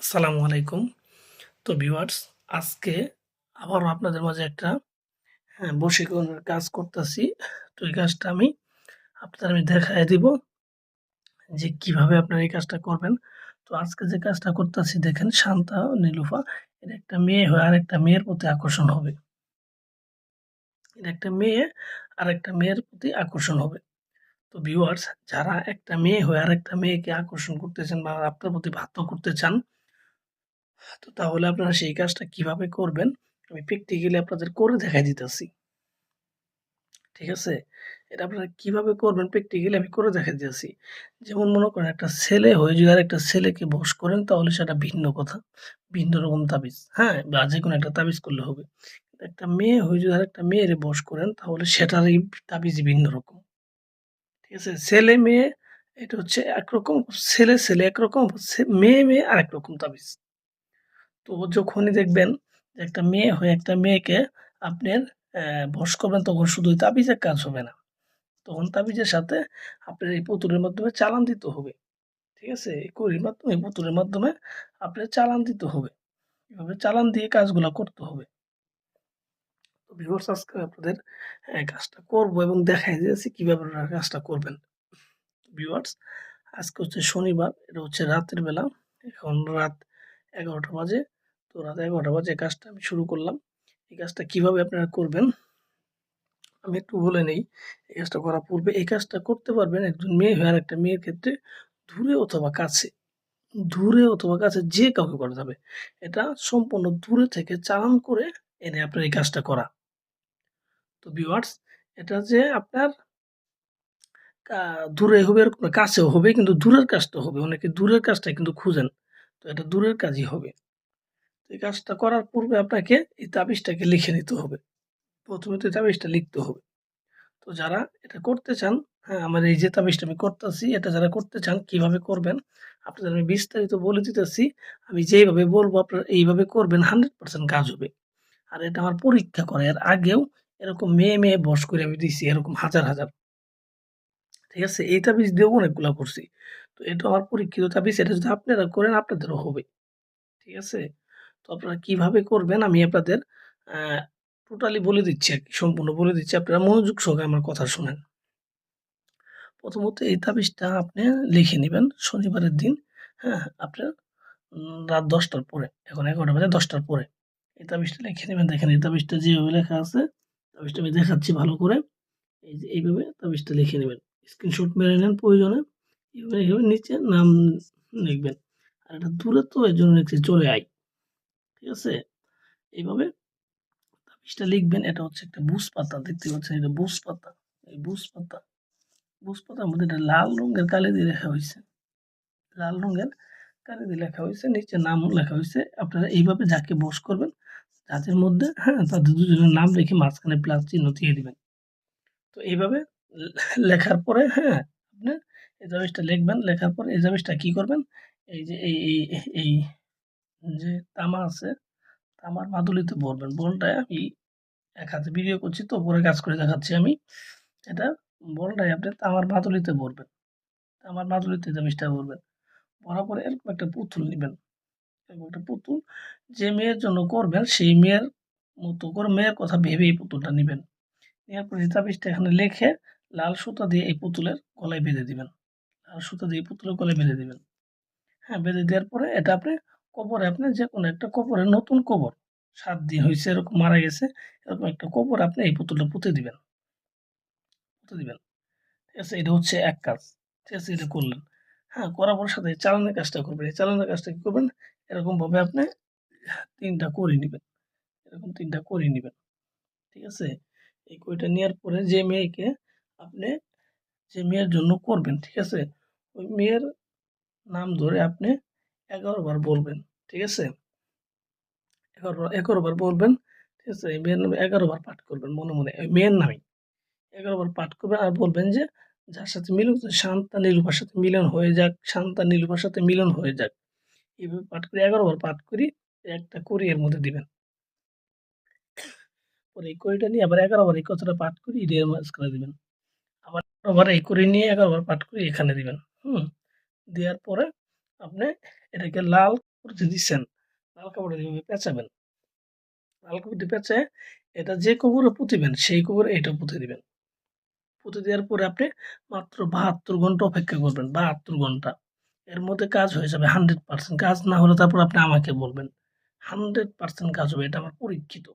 আসসালামু আলাইকুম। তো ভিউয়ার্স, আজকে আবারও আপনাদের মাঝে একটা হ্যাঁ বশীকরণের কাজ করতেছি। তো এই কাজটা আমি আপনাদের আমি দেখাই দিব যে কীভাবে আপনারা এই কাজটা করবেন। তো আজকে যে কাজটা করতেছি, দেখেন, শান্তা নীলুফা এটা একটা মেয়ে হয়ে আর একটা মেয়ের প্রতি আকর্ষণ হবে। এটা একটা মেয়ে আর একটা মেয়ের প্রতি আকর্ষণ হবে। তো ভিউয়ার্স, যারা একটা মেয়ে হয়ে আর একটা মেয়েকে আকর্ষণ করতেছেন বা আপনার প্রতি বাধ্য করতে চান তো তাহলে আপনারা সেই কাজটা কীভাবে করবেন? আমি প্র্যাকটিক্যালি আপনাদের করে দেখাই দিতেছি। ঠিক আছে? এটা আপনারা কীভাবে করবেন প্র্যাকটিক্যালি আমি করে দেখাই দিতেছি। যেমন মনে করেন একটা ছেলে হয়ে যদি আর একটা ছেলেকে বস করেন, তাহলে সেটা ভিন্ন কথা। ভিন্ন রকম তাবিজ। হ্যাঁ? বা যে কোনো একটা তাবিজ করলে হবে। একটা মেয়ে হয়ে যদি আর একটা মেয়েরে বস করেন, তাহলে সেটারই তাবিজ ভিন্ন রকম। ঠিক আছে? ছেলে, মেয়ে, এটা হচ্ছে একরকম, ছেলে ছেলে একরকম মেয়ে মেয়ে আরেক রকম তাবিজ। তো যখনই দেখবেন একটা মেয়ে হয়ে একটা মেয়েকে আপনার বশ করবেন তখন শুধু তাবিজের কাজ হবে না। তখন তাবিজের সাথে আপনার এই পুতুলের মাধ্যমে চালান দিতে হবে। ঠিক আছে? এই কড়ির মাধ্যমে এই পুতুলের মাধ্যমে আপনার চালান দিতে হবে। এভাবে চালান দিয়ে কাজগুলো করতে হবে। তো ভিউয়ার্স আজকে আপনাদের আহ, কাজটা করব এবং দেখাই দিয়েছি কীভাবে আপনারা কাজটা করবেন। ভিউয়ার্স আজকে হচ্ছে শনিবার এটা হচ্ছে রাতের বেলা। এখন রাত এগারোটা বাজে। তো রাত এগারোটা বাজে কাজটা আমি শুরু করলাম। এই কাজটা কীভাবে আপনারা করবেন আমি একটু বলে নেই। এই কাজটা করার পূর্বে এই কাজটা করতে পারবেন একজন মেয়ে হয়ে আর একটা মেয়ের ক্ষেত্রে দূরে অথবা কাছে। দূরে অথবা কাছে যে কাউকে করা যাবে এটা সম্পূর্ণ দূরে থেকে চালান করে এনে আপনার এই কাজটা করা। তো ভিউয়ার্স এটা যে আপনার দূরে হবে না, কাছেও হবে কিন্তু দূরের কাজটা হবে। অনেকে দূরের কাজটা কিন্তু খুঁজেন। তো এটা দূরের কাজই হবে। এই কাজটা করার পূর্বে আপনাকে এই তাবিজটাকে লিখে নিতে হবে। প্রথমে তো তাবিজটা লিখতে হবে। তো যারা এটা করতে চান হ্যাঁ আমার এই যে তাবিজটা আমি করতেছি, এটা যারা করতে চান, কীভাবে করবেন? আপনাদের আমি বিস্তারিত বলে দিতেছি। আমি যেইভাবে বলব, আপনারা এইভাবে করবেন, হান্ড্রেড পার্সেন্ট কাজ হবে। আর এটা আমার পরীক্ষা করে। এর আগেও এরকম মেয়ে মেয়ে বস করে আমি দিছি, এরকম হাজার হাজার। ঠিক আছে? এই তাবিজ দিয়েও অনেকগুলো করছি। তো এটা আমার পরীক্ষিত তাবিজ এটা যদি আপনারা করেন, আপনাদেরও হবে। ঠিক আছে? তো আপনারা কীভাবে করবেন আমি আপনাদের টোটালি বলে দিচ্ছি আর কি, সম্পূর্ণ বলে দিচ্ছি। আপনারা মনোযোগ সহকারে আমার কথা শুনেন। প্রথমত এই তাবিজটা আপনি লিখে নেবেন শনিবারের দিন হ্যাঁ? আপনার রাত দশটার পরে, এখন এগারোটা বাজে দশটার পরে। এই তাবিজটা লিখে নেবেন। দেখেন এই তাবিজটা যেভাবে লেখা আছে তাবিজটা আমি দেখাচ্ছি ভালো করে। এই যে এইভাবে তাবিজটা লিখে নেবেন। স্ক্রিনশট মেরে নেন প্রয়োজনে। এইভাবে এইভাবে নিচে নাম লিখবেন। আর এটা দূরে তো এই জন্য লিখছি চলে আয়। ঠিক আছে? এইভাবে তাবিজটা লিখবেন। এটা হচ্ছে একটা বুস পাতা দেখতে পাচ্ছেন? এটা বুস পাতা এই বুস পাতা বুস পাতার মধ্যে এটা লাল রঙের কালি দিয়ে লেখা হয়েছে। লাল রঙের কালি দিয়ে লেখা হয়েছে, নিচে নাম লেখা হয়েছে। আপনারা এইভাবে যাকে বস করবেন, যাদের মধ্যে হ্যাঁ তাদের দুজনের নাম রেখে মাঝখানে প্লাস চিহ্ন দিয়ে দিবেন। তো এইভাবে লেখার পরে হ্যাঁ আপনি এই জাবিসটা লিখবেন, লেখার পর এই জাবিসটা কি করবেন? এই যে, এই এই এই যে তামা আছে, তামার মাদুলিতে ভরবেন। বলটা আমি এক হাতে ভিডিও করছি তো পরে কাজ করে দেখাচ্ছি আমি। এটা বলটাই আপনি তামার মাদুলিতে ভরবেন। তামার মাদুলিতে জাবিসটা বলবেন ভরার পরে এরকম একটা পুতুল নেবেন। এরকম একটা পুতুল যে মেয়ের জন্য করবেন, সেই মেয়ের মতো করে মেয়ের কথা ভেবে এই পুতুলটা নেবেন। নেওয়ার পরে তাবিজটা এখানে লিখে লাল সুতা দিয়ে এই পুতুলের গলায় বেঁধে দিবেন। সুতা দিয়ে পুতুলের গলায় বেঁধে দিবেন। হ্যাঁ বেঁধে দেওয়ার পরে এটা আপনি কবরে আপনি যে কোনো একটা কবরে নতুন কবর, সাত দিন হয়েছে এরকম মারা গেছে, এরকম একটা কবর আপনি এই পুতুলটা পুঁতে দিবেন। পুঁতে দিবেন। ঠিক আছে, এটা হচ্ছে এক কাজ। ঠিক আছে, এটা করলেন। হ্যাঁ করার পর সাথে চালানোর কাজটা করবেন। এই চালানোর কাজটা কী করবেন? এরকমভাবে আপনি তিনটা করে নেবেন। এরকম তিনটা করে নেবেন। ঠিক আছে? এই কইটা নেওয়ার পরে যে মেয়েকে আপনি, যে মেয়ের জন্য করবেন, ঠিক আছে? ওই মেয়ের নাম ধরে আপনি এগারো বার বলবেন, ঠিক আছে? এগারো এগারো বার বলবেন, ঠিক আছে? মেয়ের নামে এগারো বার পাঠ করবেন মনে মনে, ওই মেয়ের নামে। এগারো বার পাঠ করবেন আর বলবেন যে, যার সাথে মিলন শান্তা নীলুপার সাথে মিলন হয়ে যাক, শান্তা নীলুপার সাথে মিলন হয়ে যাক। এইভাবে পাঠ করি এগারো বার পাঠ করি, একটা করি এর মধ্যে দিবেন। পরে এই করিটা নিয়ে আবার এগারো বার এই কথাটা পাঠ করি, এর মাঝখানে দিবেন। আবার এগারো এই করে নিয়ে এগারো বার পাঠ করে, এখানে দিবেন। হুম, দেওয়ার পরে আপনি এটাকে লাল দিয়ে দিচ্ছেন লাল কাপড় এইভাবে পেঁচাবেন, লাল কাপড় দিয়ে পেঁচায় এটা যে কবরে পুঁতিবেন সেই কবরে এটা পুঁতে দিবেন। পুঁতে দেওয়ার পরে আপনি মাত্র বাহাত্তর ঘণ্টা অপেক্ষা করবেন, বাহাত্তর ঘণ্টা। এর মধ্যে কাজ হয়ে যাবে হান্ড্রেড পার্সেন্ট। কাজ না হলে তারপর আপনি আমাকে বলবেন, হান্ড্রেড পার্সেন্ট কাজ হবে, এটা আমার পরীক্ষিত।